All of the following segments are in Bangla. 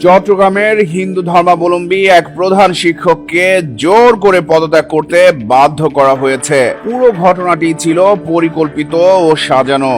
চট্টগ্রামের হিন্দু ধর্মাবলম্বী এক প্রধান শিক্ষককে জোর করে পদত্যাগ করতে বাধ্য করা হয়েছে। পুরো ঘটনাটি ছিল পরিকল্পিত ও সাজানো।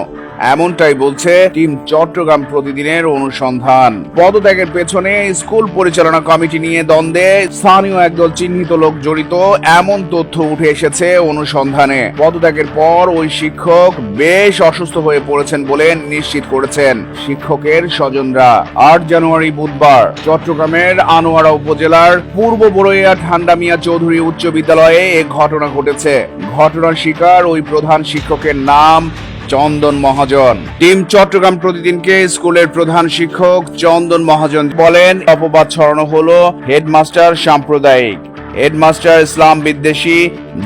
এমনটাই বলছে টিম চট্টগ্রাম প্রতিদিনের অনুসন্ধান। পদত্যাগের পেছনে স্কুল পরিচালনা কমিটি নিয়ে দ্বন্দ্বে স্থানীয় একদল চিহ্নিত লোক জড়িত, এমন তথ্য উঠে এসেছে অনুসন্ধানে। পদত্যাগের পর ওই শিক্ষক বেশ অসুস্থ হয়ে পড়েছেন বলে নিশ্চিত করেছেন শিক্ষকের স্বজনরা। আট জানুয়ারি বুধবার চট্টগ্রামের আনোয়ারা উপজেলার পূর্ব বড়ইয়া ঠান্ডা মিয়া চৌধুরী উচ্চ বিদ্যালয়ে এ ঘটনা ঘটেছে। ঘটনার শিকার ওই প্রধান শিক্ষকের নাম চন্দন মহাজন। টিম চট্টগ্রাম প্রতিদিনকে স্কুলের প্রধান শিক্ষক চন্দন মহাজন বলেন, অপবাদ ছড়ানো হলো হেডমাস্টার সাম্প্রদায়িক। হেডমাস্টার ইসলাম বিদ্বেষী,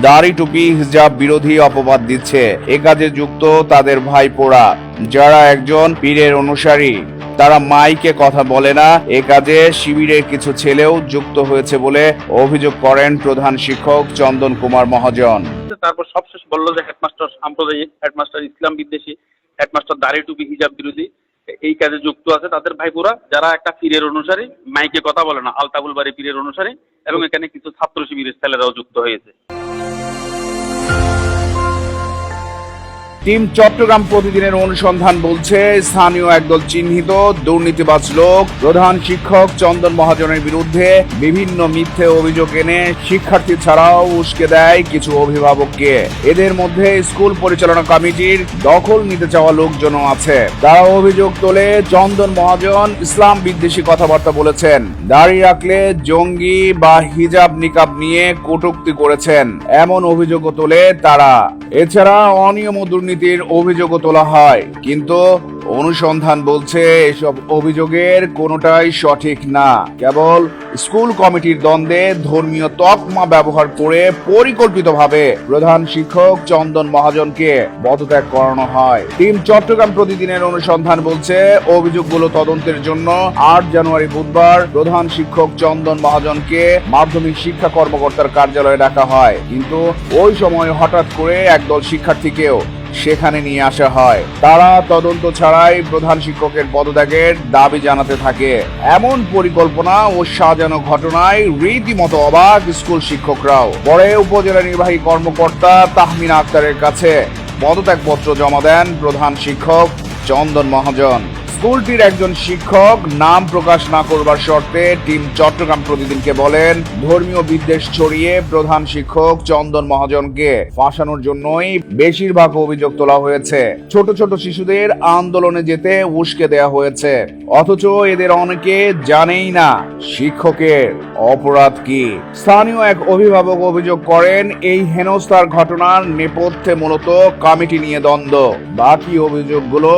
দাড়ি টুপি, হিজাব বিরোধী অপবাদ দিচ্ছে। এ কাজে যুক্ত তাদের ভাইপোরা, যারা একজন পীরের অনুসারী। তারা মাইকে কথা বলে না, এ কাজে শিবিরের কিছু ছেলেও যুক্ত হয়েছে বলে অভিযোগ করেন প্রধান শিক্ষক চন্দন কুমার মহাজন। তারপর সবশেষ বলল যে হেডমাস্টার সাম্প্রদায়িক হেডমাস্টার ইসলাম বিদ্বেষী হেডমাস্টার দাড়ি টুপি, হিজাব বিরোধী, এই কাজে যুক্ত আছে তাদের ভাইপুরা। যারা একটা পীরের অনুসারী, মাইকে কথা বলে না, আলতাবুল বাড়ি পীরের অনুসারী, এবং এখানে কিছু ছাত্র শিবিরের ছেলেরাও যুক্ত হয়েছে। টিম চট্টগ্রাম প্রতিদিনের অনুসন্ধান বলছে, স্থানীয় একদল চিহ্নিত দুর্নীতিবাজ লোক, প্রধান শিক্ষক চন্দন মহাজনের বিরুদ্ধে বিভিন্ন মিথ্যে অভিযোগ এনে শিক্ষার্থী ছাড়াও উস্কে দেয় কিছু অভিভাবককে। এদের মধ্যে স্কুল পরিচালনা কমিটির দখল নিতে চাওয়া লোকজনও আছে। তারা অভিযোগ তোলে, চন্দন মহাজন ইসলাম বিদ্বেষী কথাবার্তা বলেছেন। দাড়ি রাখলে জঙ্গি বা হিজাব নিকাব নিয়ে কটূক্তি করেছেন। এমন অভিযোগও তোলে তারা। এছাড়া অনিয়ম ও দুর্নীতির অভিযোগও তোলা হয়। কিন্তু অনুসন্ধান বলছে, এসব অভিযোগের কোনোটাই সঠিক না। কেবল স্কুল কমিটির দ্বন্দ্বে ধর্মীয় তকমা ব্যবহার করে পরিকল্পিতভাবে প্রধান শিক্ষক চন্দন মহাজনকে পদত্যাগ করানো হয়। টিম চট্টগ্রাম প্রতিদিনের অনুসন্ধান বলছে, অভিযোগগুলো তদন্তের জন্য আট জানুয়ারি বুধবার প্রধান শিক্ষক চন্দন মহাজনকে মাধ্যমিক শিক্ষা কর্মকর্তার কার্যালয়ে ডাকা হয়। কিন্তু ওই সময় হঠাৎ করে একদল শিক্ষার্থীকেও সেখানে নিয়ে আসা হয়। তারা তদন্ত ছাড়াই প্রধান শিক্ষকের পদত্যাগের দাবি জানাতে থাকে। এমন পরিকল্পনা ও সাজানো ঘটনায় রীতিমতো অবাক স্কুল শিক্ষকরাও। পরে উপজেলা নির্বাহী কর্মকর্তা তাহমিনা আক্তারের কাছে পদত্যাগপত্র জমা দেন প্রধান শিক্ষক চন্দন মহাজন। স্কুলটির একজন শিক্ষক নাম প্রকাশ না করবার শর্তে টিম চট্টগ্রাম প্রতিদিনকে বলেন, ধর্মীয় বিদ্বেষ ছড়িয়ে প্রধান শিক্ষক চন্দন মহাজনকে ফাঁসানোর জন্যই বেশিরভাগ অভিযোগ তোলা হয়েছে। ছোট ছোট শিশুদের আন্দোলনে যেতে উস্কে দেয়া হয়েছে। অথচ এদের অনেকে জানেই না শিক্ষকের অপরাধ কি। স্থানীয় এক অভিভাবক অভিযোগ করেন, এই হেনস্থার ঘটনার নেপথ্যে মূলত কমিটি নিয়ে দ্বন্দ্ব। বাকি অভিযোগগুলো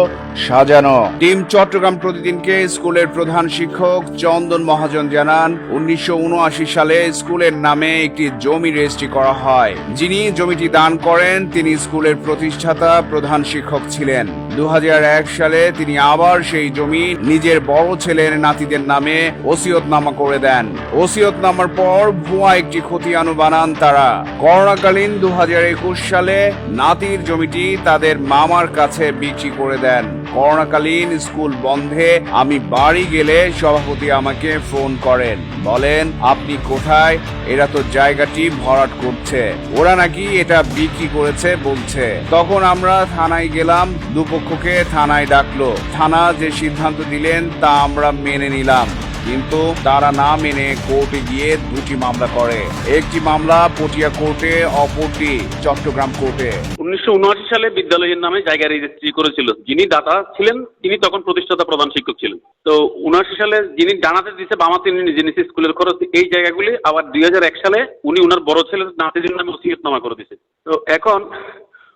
সাজানো। টিম চট্টগ্রাম প্রতিদিনকে স্কুলের প্রধান শিক্ষক চন্দন মহাজন জানান, উনিশশো উনআশি সালে স্কুলের নামে একটি জমি রেজিস্ট্রি করা হয়। যিনি জমিটি দান করেন, তিনি স্কুলের প্রতিষ্ঠাতা, প্রধান শিক্ষক ছিলেন। দু হাজার এক সালে তিনি আবার সেই জমি নিজের বড় ছেলের নাতিদের নামে ওসিয়তনামা করে দেন। ওসিয়তনামার পর ভুয়া একটি খতিয়ানু বানান তারা। করোনাকালীন দু হাজার একুশ সালে নাতির জমিটি তাদের মামার কাছে বিক্রি করে দেন। করোনাকালীন স্কুল বন্ধে আমি বাড়ি গেলে সভাপতি আমাকে ফোন করেন। বলেন, আপনি কোথায়? এরা তো জায়গাটি ভরাট করছে। ওরা নাকি এটা বিক্রি করেছে বলছে। তখন আমরা থানায় গেলাম, দুপক্ষকে থানায় ডাকলো। থানা যে সিদ্ধান্ত দিলেন তা আমরা মেনে নিলাম। কিন্তু তারা না মেনে কোর্টে গিয়ে দুটি মামলা করে। একটি মামলা পটিয়া কোর্টে, অপরটি চট্টগ্রাম কোর্টে। উনিশশো উনআশি সালে বিদ্যালয়ের নামে জায়গা রেজিস্ট্রি করেছিল। যিনি দাতা ছিলেন, তিনি তখন প্রতিষ্ঠাতা প্রধান শিক্ষক ছিলেন। তো উনআশি সালে যিনি জানাতে দিচ্ছে বামা তিনি নিজে নিজে স্কুলের খরচ, এই জায়গাগুলি আবার দুই হাজার এক সালে উনি উনার বড় ছেলের নাতিদের নামে ওসিয়তনামা করে দিয়েছে তো এখন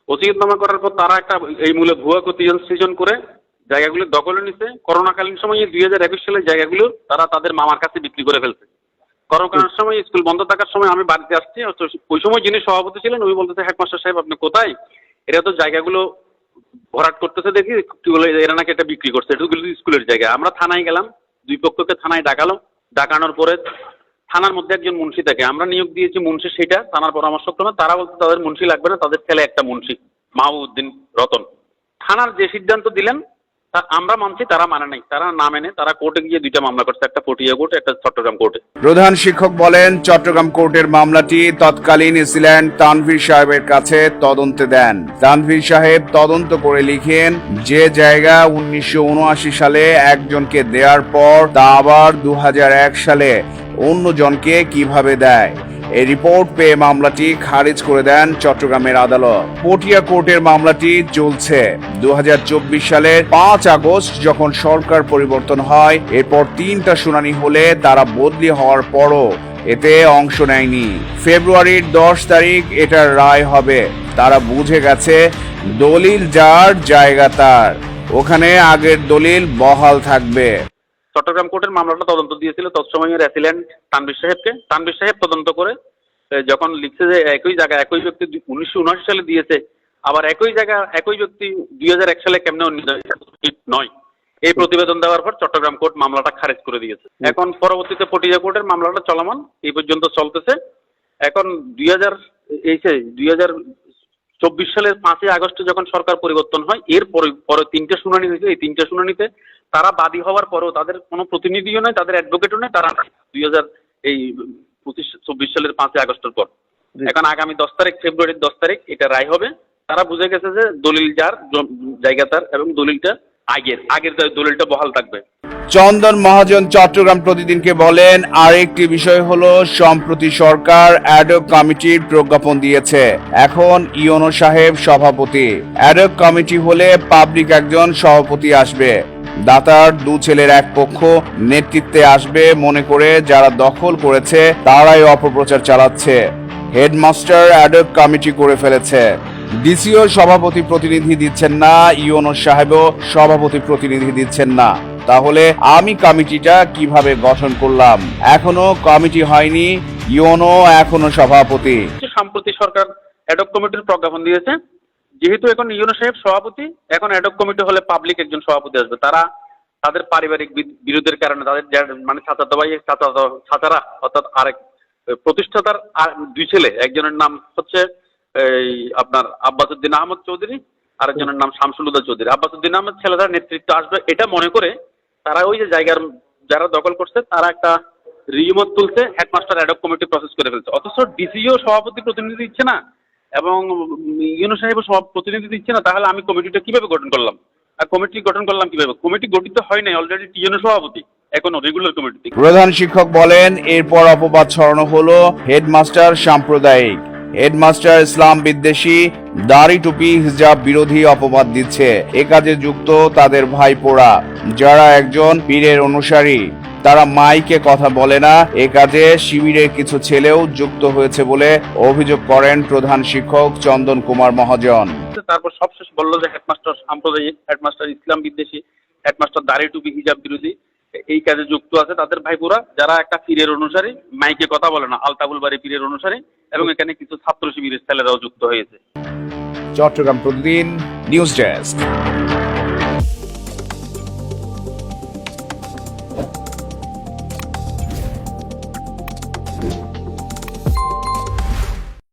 ওসিয়তনামা করার পর তারা একটা এই মূলে ভুয়া কতিজন সৃজন করে জায়গাগুলো দখলে নিছে। করোনাকালীন সময়ে দুই হাজার একুশ সালের জায়গাগুলো তারা তাদের মামার কাছে বিক্রি করে ফেলছে। করোনার সময় স্কুল বন্ধ থাকার সময় আমি বাড়িতে আসছি ওই সময় যিনি সভাপতি ছিলেন উনি বলতেছে হেডমাস্টার সাহেব আপনি কোথায়? এরা তো জায়গাগুলো ভরাট করতেছে দেখি কি বলে এরা নাকি এটা বিক্রি করছে। এটা স্কুলের জায়গা। আমরা থানায় গেলাম দুই পক্ষকে থানায় ডাকালো ডাকানোর পরে থানার মধ্যে একজন মুন্সি থাকে। আমরা নিয়োগ দিয়েছি মুন্সি সেটা থানার পরামর্শ পরামর্শক্রমে। তারা বলতে তাদের মুন্সি লাগবে না তাদের ছেলে একটা মুন্সি মাহবুদ্দিন রতন। থানার যে সিদ্ধান্ত দিলেন আমরা মানছি, তারা মানে নাই। তারা না মেনে, তারা কোর্টে গিয়ে দুইটা মামলা করছে। একটা পটিয়া কোর্টে একটা চট্টগ্রাম কোর্টে প্রধান শিক্ষক বলেন, চট্টগ্রাম কোর্টের মামলাটি তৎকালীন ছিলেন তানভীর সাহেবের কাছে তদন্তে দেন। তানভীর সাহেব তদন্ত করে লিখেন, যে জায়গা উনিশশো উনআশি সালে একজনকে দেওয়ার পর তা আবার দু হাজার এক সালে অন্যজনকে কীভাবে দেয়? এই রিপোর্ট পেয়ে মামলাটি খারিজ করে দেন চট্টগ্রামের আদালত। পটিয়া কোর্টের মামলাটি চলছে দু হাজার চব্বিশ সালের পাঁচ আগস্ট যখন সরকার পরিবর্তন হয়, এরপর তিনটা শুনানি হলে তারা বদলি হওয়ার পরও এতে অংশ নেয়নি। ফেব্রুয়ারির দশ তারিখ এটার রায় হবে। তারা বুঝে গেছে, দলিল যার, জায়গা তার। ওখানে আগের দলিল বহাল থাকবে। চট্টগ্রাম কোর্টের মামলাটা তদন্ত দিয়েছিল তৎসময়ের অ্যাসিল্যান্ট তানবির সাহেবকে। তানবির সাহেব তদন্ত করে যখন লিখছে যে একই জায়গা একই ব্যক্তি উনিশশো উনআশি সালে দিয়েছে আবার একই জায়গা একই ব্যক্তি দুই হাজার এক সালে কেমনে নয়। এই প্রতিবেদন দেওয়ার পর চট্টগ্রাম কোর্ট মামলাটা খারিজ করে দিয়েছে। এখন পরবর্তীতে পটিয়া কোর্টের মামলাটা চলমান এই পর্যন্ত চলতেছে। এখন দুই হাজার এই সে দুই হাজার চব্বিশ সালের পাঁচই আগস্টে যখন সরকার পরিবর্তন হয় এর পরে পরে তিনটে শুনানি হয়েছে। এই তিনটে শুনানিতে তারা বাদী হওয়ার পরেও তাদের কোনো প্রতিনিধিও নয় তাদের অ্যাডভোকেটও নয় তারা দুই হাজার এই পঁচিশ চব্বিশ সালের পাঁচই আগস্টের পর। এখন আগামী দশ তারিখ ফেব্রুয়ারির দশ তারিখ এটা রায় হবে। তারা বুঝে গেছে যে দলিল যার জায়গা তার এবং দলিলটা আগের আগের দলিলটা বহাল থাকবে। চন্দন মহাজন চট্টগ্রাম প্রতিদিনকে বলেন আরেকটি বিষয় হলো সম্প্রতি সরকার অ্যাডক কমিটির প্রজ্ঞাপন দিয়েছে। এখন ইয়নো সাহেব সভাপতি। অ্যাডক কমিটি হলে পাবলিক একজন সভাপতি আসবে। দাতার দু ছেলের এক পক্ষ নেতৃত্বে আসবে মনে করে যারা দখল করেছে, তারাই অপপ্রচার চালাচ্ছে। হেডমাস্টার অ্যাডক কমিটি করে ফেলেছে। ডিসিও সভাপতি প্রতিনিধি দিচ্ছেন না ইওনো সাহেবও সভাপতি প্রতিনিধি দিচ্ছেন না। তাহলে আমি কমিটিটা কীভাবে গঠন করলাম? এখনও কমিটি হয়নি ইওনো এখনও সভাপতি। সম্প্রতি সরকার অ্যাডক কমিটির প্রজ্ঞাপন দিয়েছে। যেহেতু এখন ইউনো সাহেব সভাপতি, এখন অ্যাডক কমিটি হলে পাবলিক একজন সভাপতি আসবে। তারা তাদের পারিবারিক বিরোধের কারণে তাদের মানে চাচাতো ভাই চাচাতো অর্থাৎ আরেক, প্রতিষ্ঠাতার আর দুই ছেলে, একজনের নাম হচ্ছে এই আপনার আব্বাসুদ্দিন আহমদ চৌধুরী, আরেকজনের নাম শামসুল উদ্দা চৌধুরী। আব্বাসুদ্দিন আহমদ ছেলেরা নেতৃত্ব আসবে। এটা মনে করে তারা ওই যে জায়গার, যারা দখল করছে, তারা একটা রিমত তুলছে হেডমাস্টার অ্যাডক কমিটি প্রসেস করে ফেলছে। অথচ ডিসিও সভাপতি প্রতিনিধি দিচ্ছে না। এবং ইউনো সাহেবও সভা প্রতিনিধি দিচ্ছে না, তাহলে আমি কমিটিটা কীভাবে গঠন করলাম? আর কমিটি গঠন করলাম কীভাবে? কমিটি গঠিত হয় নাই অলরেডি টিএনও সভাপতি, এখনও রেগুলার কমিটি প্রধান শিক্ষক বলেন, এরপর অপবাদ ছড়ানো হলো হেডমাস্টার সাম্প্রদায়িক। হেডমাস্টার ইসলাম বিদ্বেষী, দাড়ি টুপি, হিজাব বিরোধী অপবাদ দিচ্ছে। এ কাজে যুক্ত তাদের ভাইপোরা, যারা একজন পীরের অনুসারী। তারা মাইকে কথা বলে না। এ কাজে শিবিরের কিছু ছেলেও যুক্ত হয়েছে বলে অভিযোগ করেন প্রধান শিক্ষক চন্দন কুমার মহাজন। তারপর সবশেষ বলল যে হেডমাস্টার সাম্প্রদায়িক হেডমাস্টার ইসলাম বিদ্বেষী হেডমাস্টার দাড়ি টুপি হিজাব বিরোধী এই কাজে যুক্ত আছে তাদের ভাইপুরা। যারা একটা পীরের অনুসারী মাইকে কথা বলে না আলতাবুল বাড়ি পীরের অনুসারী এবং এখানে কিছু ছাত্র শিবিরের ছেলেরাও যুক্ত হয়েছে। চট্টগ্রাম প্রতিদিন নিউজ ডেস্ক।